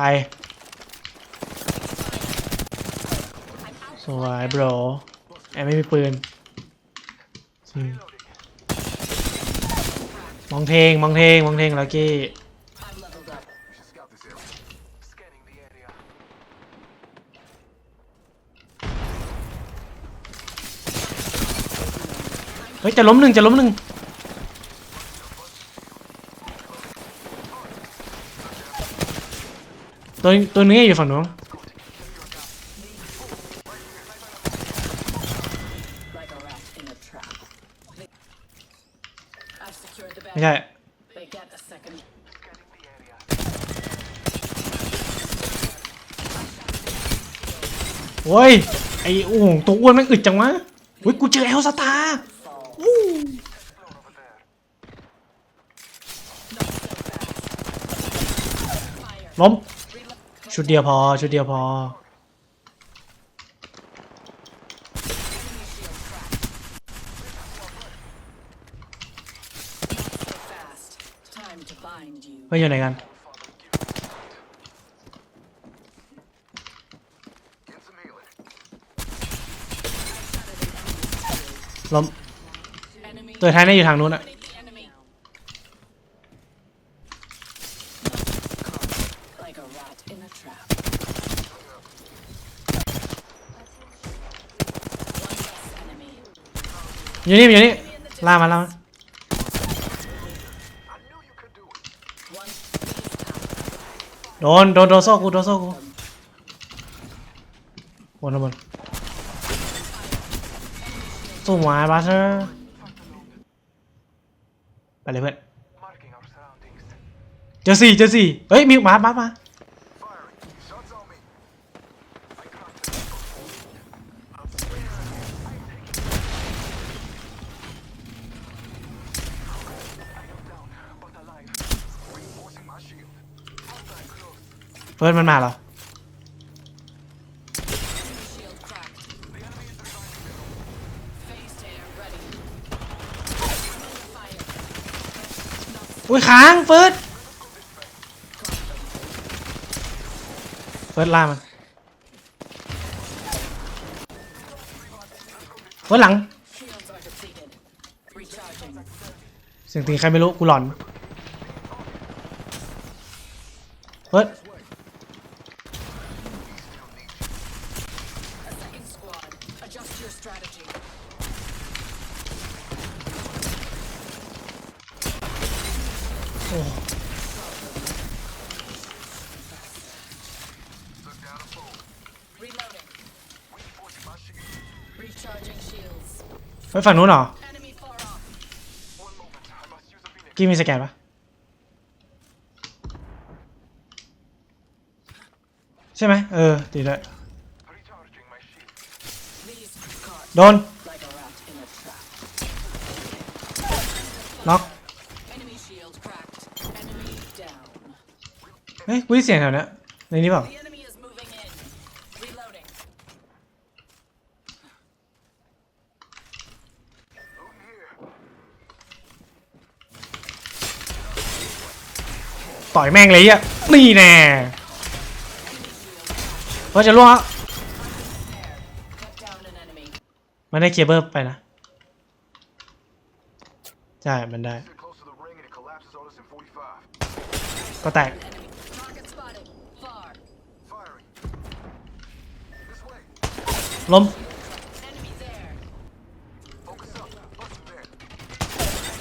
ใคร สวยบรแอบไม่มีปืน มองเทง มองเทง มองเทงลักกี้เฮ้ย จะล้มหนึ่งจะล้มหนึ่ง ตัวตัวนื้อยู่ฝั่งนู้นใช่โอ้ย ไอ้โอ้ตัวอ้วนมันอึดจังวะเฮ้ยกูเจอเอลสตาร์ล้ม ชุดเดียวพอ ชุดเดียวพอ Fast. Time to bind you. เฮ้ยอยู่ไหนกัน ล้ม Enemy. ตัวท้ายน่าอยู่ทางนู้นอะ enemy. อยู่นี่อยู่นี่ล่ามาล่ามาโดนโดนโดนโซ่กูโดนโซ่กูบนบนสู้หมาบัสเตอร์ไปเลยเพื่อนเจอสี่เจอสี่เฮ้ยมีหมาบัสมา เพิ่นมันมาเหรออุ้ยค้างเฟิร์สเฟิร์สล่ามันเฟิร์สหลังเสียงตีใครไม่รู้กูหลอนเฟิร์ส strategy. โอ้ Took down a foe. Reloading. Reinforcing my shield. Recharging shields. เฟิร์สฝั่งนู้นเหรอ Enemy far off. One moment. I must use a phoenix. กี้มีสแกนปะใช่ไหมเออตีด้วย โดน like a rat in a trap. น็อก Enemy shield cracked. Enemy down. เฮ้ยกูได้เสียงแถวเนี้ยในนี้เปล่า The enemy is moving in. Reloading. Loot here. ต่อยแม่งเลยอะนี่แน่เพราะจะล่วง มันได้เคเบิลไปนะ ใช่ มันได้ ก็แตก ล้ม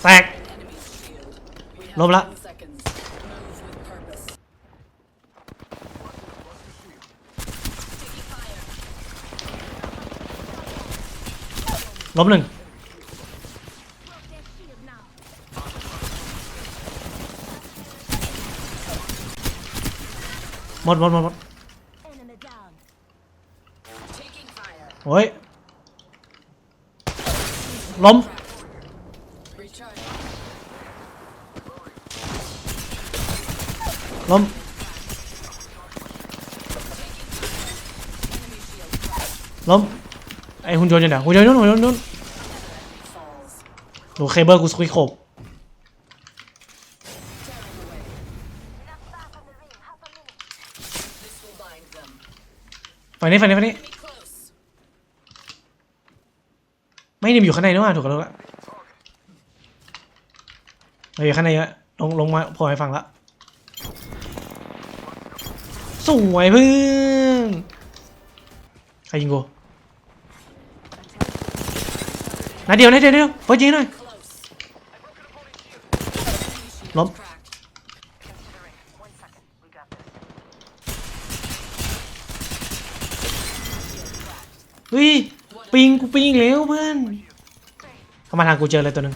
แตก ล้มละ ล้มหนึ่ง หมดหมดหมดหมด Enemy down. Taking fire. โอ้ย ล้ม Recharge. ล้ม ล้ม ไอหุ่นยนต์อยู่ไหนหุ่นยนต์นู่นหุ่นยนต์นู่นดูเคเบิลกูสควิโคบฝั่งนี้ฝั่งนี้ฝั่งนี้ไม่นี่มันอยู่ข้างในนี่หว่าถูกแล้วละเราอยู่ข้างในเยอะลงลงมาพอให้ฟังละสวยเพื่อนใครยิงกู นัดเดียวนัดเดียวนัดเดียวเปิดยิงหน่อยล้มเฮ้ยปิงกูปิงอีกแล้วเพื่อนเข้ามาทางกูเจอเลยตัวหนึ่ง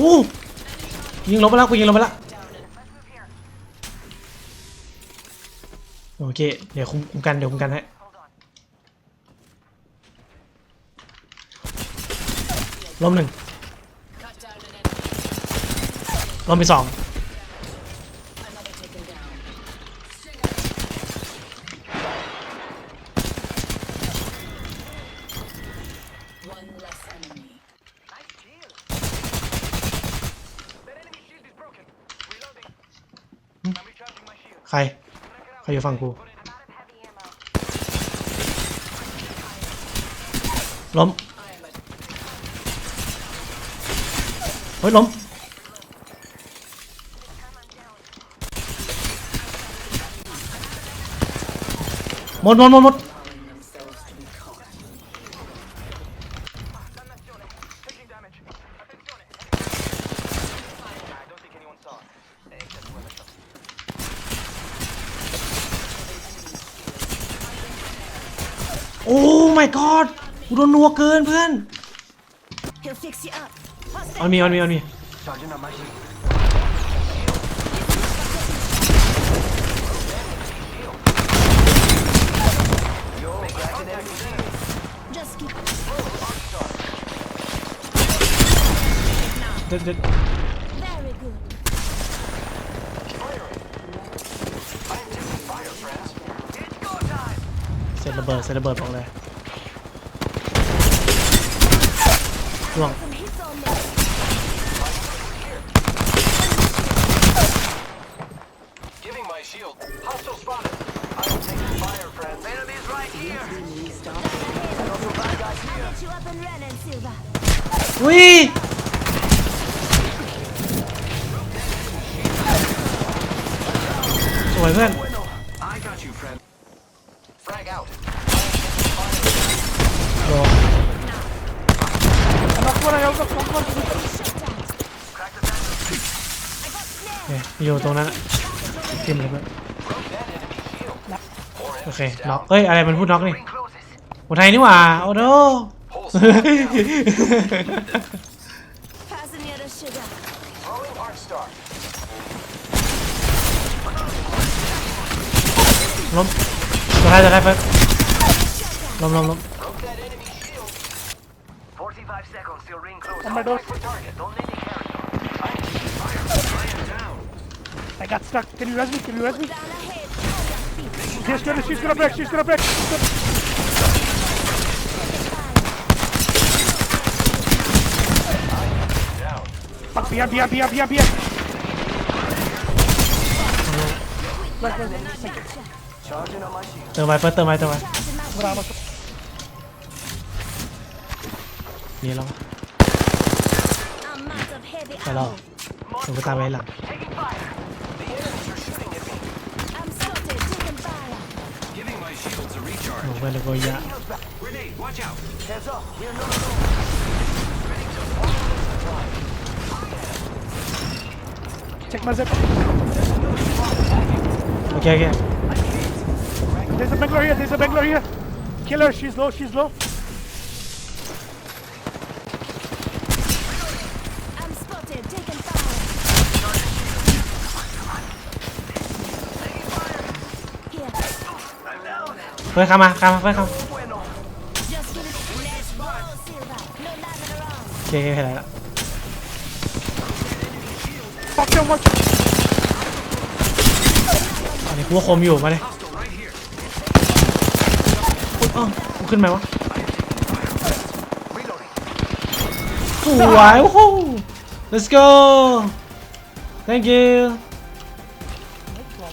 วู้ยิงลงไปแล้วกูยิงลงไปแล้วโอเคเดี๋ยวคุมคุมกันเดี๋ยวคุมกันให้ ล้มหนึ่งล้มไปสองใคร ใครอยู่ฝั่งกู ล้ม ฮ้ยล้มหมดหมดหมดหมดโอ้ my god โดนนัวเกินเพื่อน He'll fix you up. ออนมีออนมีออนมี Charging up my shield. Just keep เด็ดเด็ด very good. I am taking fire, friends. It's go time. เสร็จระเบิดเสร็จระเบิดบอกเลยล่วง shield. Hostile spotted. I am taking fire, friends. Enemies right here. Get you up and running, Silva. วิสวยเพื่อน I got you, friend. Frag out. โดน Crack the back. เนี่ยอยู่ตรงนั้น อะทิมเลยเพื่อน Broke that enemy shield. โอเคน็อกเอ้ยอะไรมันพูดน็อกนี่ Ring closes. คนไทยนี่หว่าโอ้โห Whole squad down. Passing you the sugar. Throwing hard star. ล้มตัวท้ายตัวท้ายเฟิร์สล้มล้มล้ม Broke that enemy shield. 45 seconds till I got stuck. Can you res me? Can you res me? Down ahead. On your feet. She's gonna, she's gonna break. She's gonna break. Down. Fuck, behind, behind, behind, behind, behind. Right, right, right. Charging on my shield. เติมไปเฟิร์สเติมไปเติมไป Bravo. นี่แล้ว I'm out of heavy ไปแล้ว ammo. เดี๋ยวกูตามไปหลัง a recharge. โอ้เพื่อนเลยกูยะ Grenade, watch out. Heads up. We're not alone. Ready to follow the supply. Check my zip. โอเคโอเค There's a Bangalore here. There's a Bangalore here. Kill her. She's low. She's low. เพื่อนเข้ามาเข้ามาเพื่อนเข้าโอเคโอเคได้แล้วอันนี้พวกคมอยู่มาเลยอ้ากูขึ้นไหมวะสวยโอ้โห let's go thank you